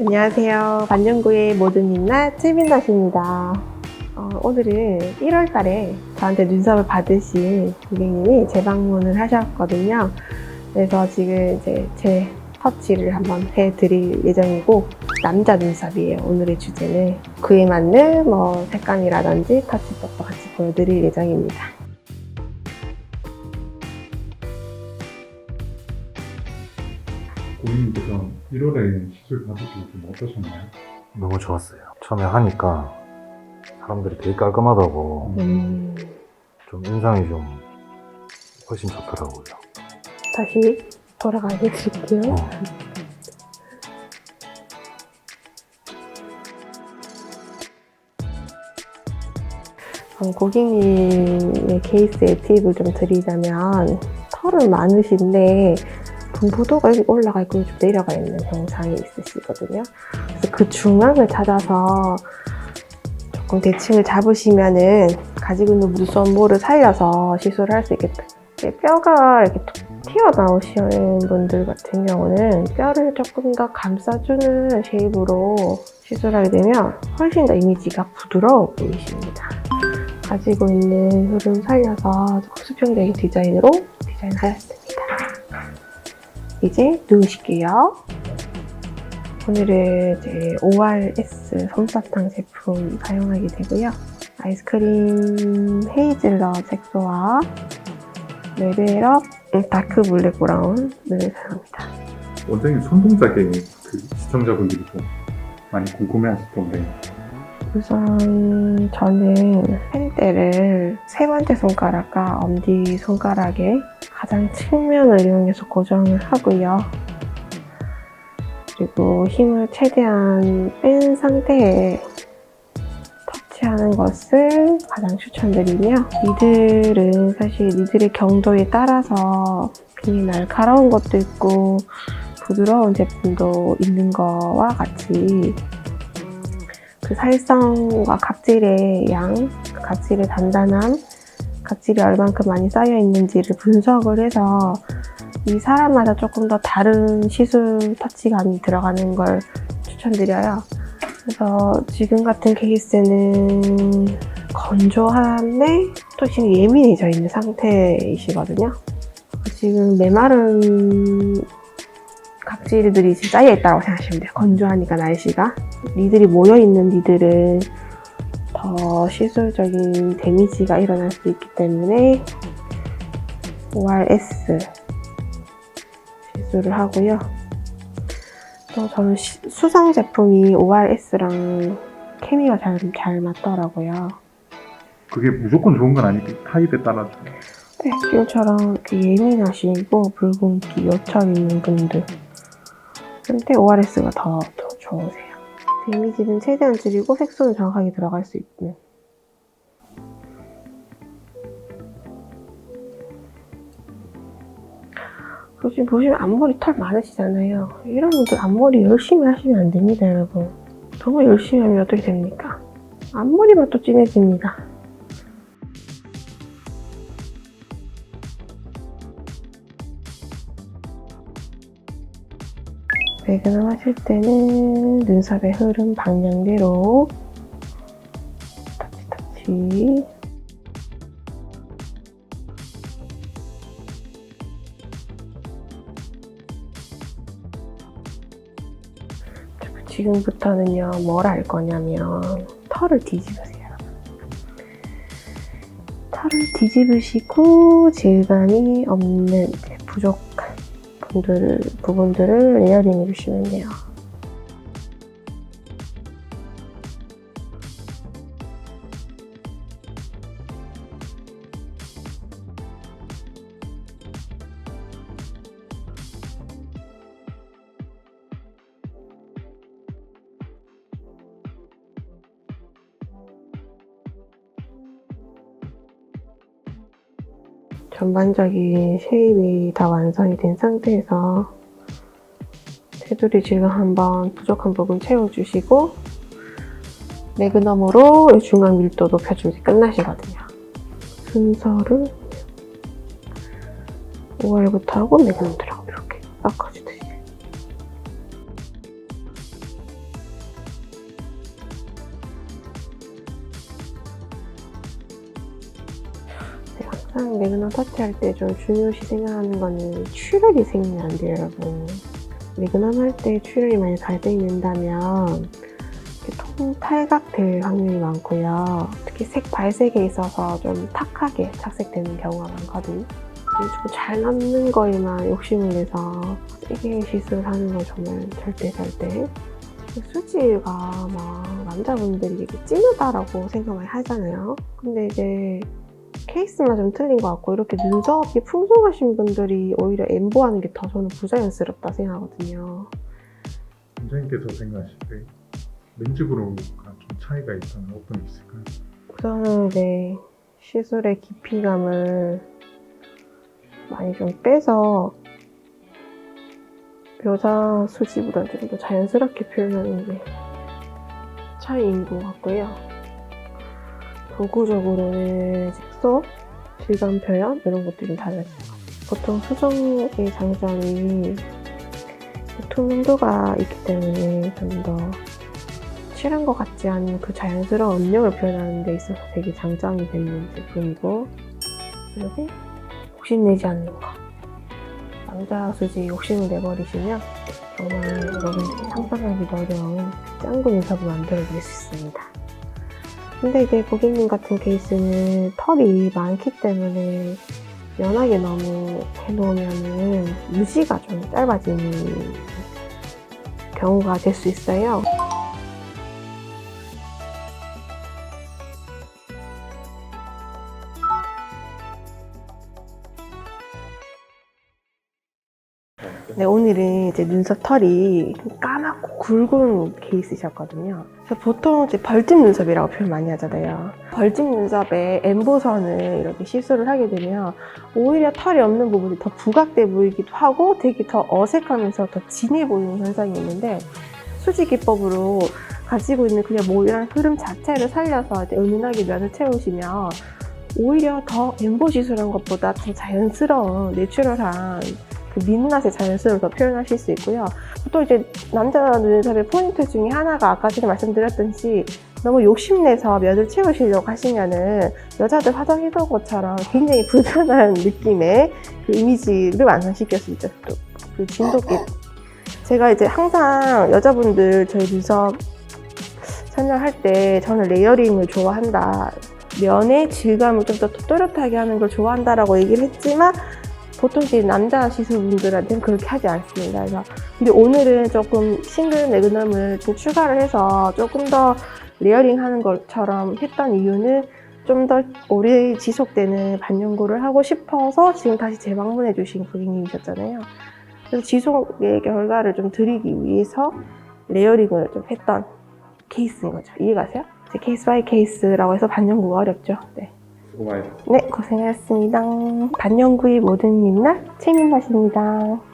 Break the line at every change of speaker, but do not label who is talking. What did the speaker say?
안녕하세요. 반영구의 모든 민낯 최민낯입니다. 어, 오늘은 1월 달에 저한테 눈썹을 받으신 고객님이 재방문을 하셨거든요. 그래서 지금 이제 제 터치를 한번 해드릴 예정이고, 남자 눈썹이에요. 오늘의 주제는. 그에 맞는 뭐 색감이라든지 터치법도 같이 보여드릴 예정입니다.
고객님께서 1월에 시술 받으시고 좀 어떠셨나요?
너무 좋았어요. 처음에 하니까 사람들이 되게 깔끔하다고
음,
좀 인상이 좀 훨씬 좋더라고요.
다시 돌아가 해드릴게요.
어.
어, 고객님의 케이스에 팁을 좀 드리자면 털은 많으신데 분포도가 여기 올라가 있고 좀 내려가 있는 현상이 있으시거든요. 그래서 그 중앙을 찾아서 조금 대칭을 잡으시면은 가지고 있는 무선 모를 살려서 시술을 할 수 있겠다. 뼈가 이렇게 툭 튀어나오시는 분들 같은 경우는 뼈를 조금 더 감싸주는 쉐입으로 시술하게 되면 훨씬 더 이미지가 부드러워 보이십니다. 가지고 있는 흐름 살려서 수평적인 디자인으로 디자인하였습니다. 이제 누우실게요. 오늘은 이제 ORS 솜사탕 제품 사용하게 되고요. 아이스크림 헤이즐넛 색소와 레벨업 다크 블랙 브라운을 사용합니다.
원장님 손동작에 그 시청자분들이 좀 많이 궁금해하실 텐데
우선 저는 펜 대를 세 번째 손가락과 엄지 손가락에 가장 측면을 이용해서 고정을 하고요. 그리고 힘을 최대한 뺀 상태에 터치하는 것을 가장 추천드리며 니들은 사실 니들의 경도에 따라서 굉장히 날카로운 것도 있고 부드러운 제품도 있는 거와 같이 그 살성과 각질의 양, 그 각질의 단단함, 각질이 얼만큼 많이 쌓여 있는지를 분석을 해서 이 사람마다 조금 더 다른 시술 터치감이 들어가는 걸 추천드려요. 그래서 지금 같은 케이스는 건조함에 또 지금 예민해져 있는 상태이시거든요. 지금 메마른 각질들이 지금 쌓여 있다고 생각하시면 돼요. 건조하니까 날씨가. 니들이 모여 있는 니들은 더 시술적인 데미지가 일어날 수 있기 때문에 ORS 시술을 하고요. 또 저는 시- 수성 제품이 ORS랑 케미가 잘, 잘 맞더라고요.
그게 무조건 좋은 건 아니고 타입에 따라서
네, 지금처럼 이렇게 예민하시고 붉은기 요철 있는 분들 한테 ORS가 더, 더 좋으세요. 데미지는 최대한 줄이고 색소는 정확하게 들어갈 수 그리고 지금 보시면 앞머리 털 많으시잖아요. 이런 분들 앞머리 열심히 하시면 안 됩니다, 여러분. 너무 열심히 하면 어떻게 됩니까? 앞머리만 또 진해집니다. 매그넘 하실 때는 눈썹의 흐름 방향대로 터치 터치 지금부터는요 뭘 할 거냐면 털을 뒤집으세요. 털을 뒤집으시고 질감이 없는 부족한 분들, 부분들을 레이어링 해주시면 돼요. 전반적인 쉐입이 다 완성이 된 상태에서 테두리 질감 한번 부족한 부분 채워주시고 매그넘으로 중앙 밀도 높여주면 끝나시거든요. 순서를 5월부터 하고 매그넘 들어가고 이렇게 섞어주듯이 항상 레그넘 터치할 때 좀 중요시 생각하는 거는 출혈이 생기면 안 돼요, 여러분. 레그넘 할 때 출혈이 많이 발생된다면 이렇게 통 탈각될 확률이 많고요. 특히 색 발색에 있어서 좀 탁하게 착색되는 경우가 많거든요. 그래가지고 잘 남는 거에만 욕심을 내서 세게 시술하는 건 정말 절대 절대 수지가 막 남자분들이 이게 찌르다라고 생각을 하잖아요. 근데 이제 케이스만 좀 틀린 것 같고 이렇게 눈썹이 풍성하신 분들이 오히려 엠보하는 게 더 저는 부자연스럽다 생각하거든요.
원장님께서 생각하실 때 렌즈 그로우가 좀 차이가 있다면 어떤 게 있을까요?
우선은 이제 시술의 깊이감을 많이 좀 빼서 여자 수지보다 좀 더 자연스럽게 표현하는 게 차이인 것 같고요. 도구적으로는 색소, 질감 표현 이런 것도 좀 달라져요. 보통 수정의 장점이 투명도가 있기 때문에 좀 더 칠한 것 같지 않은 그 자연스러운 음영을 표현하는 데 있어서 되게 장점이 되는 제품이고 그리고 욕심내지 않는 거 남자 수지 욕심을 내버리시면 정말 여러분들이 상상하기도 어려운 짱구 눈썹을 만들어드릴 수 있습니다 근데 이제 고객님 같은 케이스는 털이 많기 때문에 연하게 너무 해놓으면은 유지가 좀 짧아지는 경우가 될 수 있어요. 네, 오늘은 이제 눈썹 털이 까맣고 굵은 케이스셨거든요. 그래서 보통 이제 벌집 눈썹이라고 표현 많이 하잖아요. 벌집 눈썹에 엠보선을 이렇게 시술을 하게 되면 오히려 털이 없는 부분이 더 부각돼 보이기도 하고 되게 더 어색하면서 더 진해 보이는 현상이 있는데 수지 기법으로 가지고 있는 그냥 모이란 흐름 자체를 살려서 은은하게 면을 채우시면 오히려 더 엠보 시술한 것보다 더 자연스러운 내추럴한 그 민낯의 자연스러움을 더 표현하실 수 있고요. 보통 이제 남자 눈썹의 포인트 중에 하나가 아까 전에 말씀드렸듯이 너무 욕심내서 면을 채우시려고 하시면은 여자들 화장해놓은 것처럼 굉장히 불편한 느낌의 그 이미지를 완성시킬 수 있죠. 또 그 진돗개. 제가 이제 항상 여자분들 저희 눈썹 설명할 때 저는 레이어링을 좋아한다. 면의 질감을 좀 더 또렷하게 하는 걸 좋아한다라고 얘기를 했지만 보통 이제 남자 시술분들한테는 그렇게 하지 않습니다. 그래서 근데 오늘은 조금 싱글 매그넘을 좀 추가를 해서 조금 더 레이어링 하는 것처럼 했던 이유는 좀 더 오래 지속되는 반영구를 하고 싶어서 지금 다시 재방문해 주신 고객님이셨잖아요. 그래서 지속의 결과를 좀 드리기 위해서 레이어링을 좀 했던 케이스인 거죠. 이해가세요? 케이스 바이 케이스라고 해서 반영구가 어렵죠. 네.
수고 많으셨습니다.
네, 고생하셨습니다. 반영구의 모든 민낯 최민낯입니다.